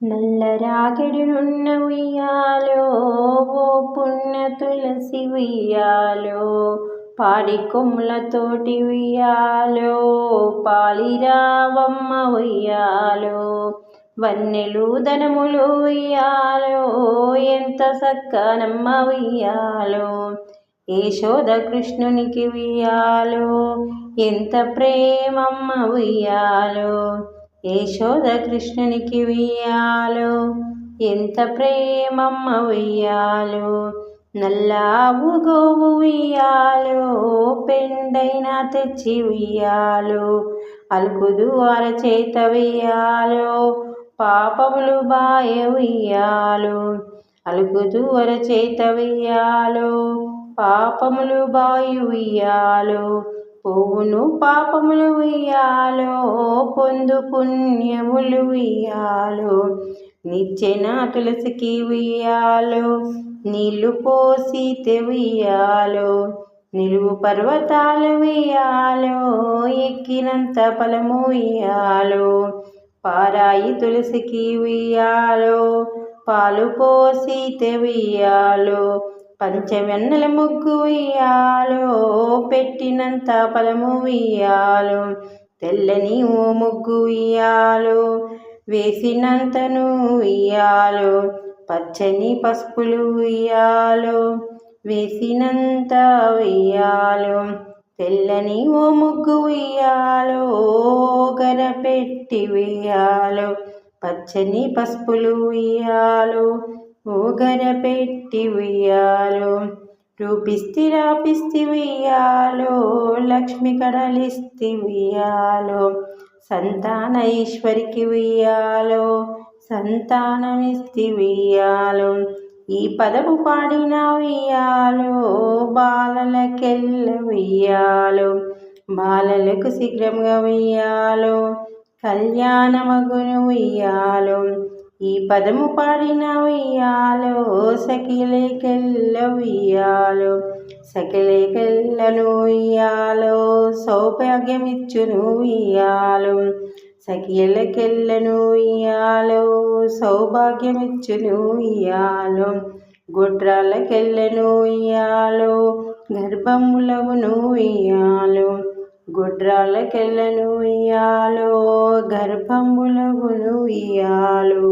నల్లరాగడినున్న ఉయ్యాలో ఓ పుణ్య తులసి ఉయ్యాలో పాడి కొమ్ములతోటి ఉయ్యాలో పాలిరావమ్మ ఉయ్యాలో వన్నెలు ధనములు ఉయ్యాలో ఎంత సక్కనమ్మ ఉయ్యాలో యశోద కృష్ణునికి ఉయ్యాలో ఎంత ప్రేమమ్మ ఉయ్యాలో యశోద కృష్ణునికి ఉయ్యాలో ఎంత ప్రేమమ్మ ఉయ్యాలో నల్లావు గోవు ఉయ్యాలో పెండైనా తెచ్చి ఉయ్యాలో అలుకుదు అరచేత వెయ్యాలు? పాపములు బాయ ఉయ్యాలో అలుకుదు అరచేత వెయ్యాలు? పాపములు బాయి ఉయ్యాలో పోవును పాపములు ఉయ్యాలో పొందు పుణ్యములు ఉయ్యాలో. నిచ్చెన తులసికి ఉయ్యాలో నీళ్ళు పోసి తెవియాలో నిలువు పర్వతాలు ఉయ్యాలో ఎక్కినంత ఫలము ఉయ్యాలో. పారాయి తులసికి ఉయ్యాలో పాలు పోసి తెవియాలో పంచవెన్నెల ముగ్గు ఉయ్యాలో పెట్టినంత ఫలము ఉయ్యాలో తెల్లని ఓ ముగ్గు ఉయ్యాలో వేసినంతను ఉయ్యాలో పచ్చని పసుపులు ఉయ్యాలో వేసినంత ఉయ్యాలో తెల్లని ఓ ముగ్గు ఉయ్యాలో గరపెట్టి ఉయ్యాలో పచ్చని పసుపులు ఉయ్యాలో ఊగర పెట్టి ఉయ్యాలో రూపిస్తి రాపిస్తి ఉయ్యాలో లక్ష్మి కడలిస్తి ఉయ్యాలో సంతాన ఈశ్వరికి ఉయ్యాలో సంతానమిస్తి ఉయ్యాలో ఈ పదము పాడిన ఉయ్యాలో బాలలకెల్ల ఉయ్యాలో బాలలకు శీఘ్రంగా ఉయ్యాలో కళ్యాణమగును ఉయ్యాలో ఈ పదము పాడిన ఉయ్యాలో సకిలేకెల్ల ఉయ్యాలో సకిలేకెల్లను ఉయ్యాలో సౌభాగ్యమిచ్చును ఉయ్యాలో సఖిలకెల్లను ఉయ్యాలో సౌభాగ్యమిచ్చును ఉయ్యాలో గుడ్రాలకెళ్ళను ఉయ్యాలో గర్భములవును ఉయ్యాలో గుడ్రాలకెళ్ళను ఉయ్యాలో గర్భములగును ఇయాలు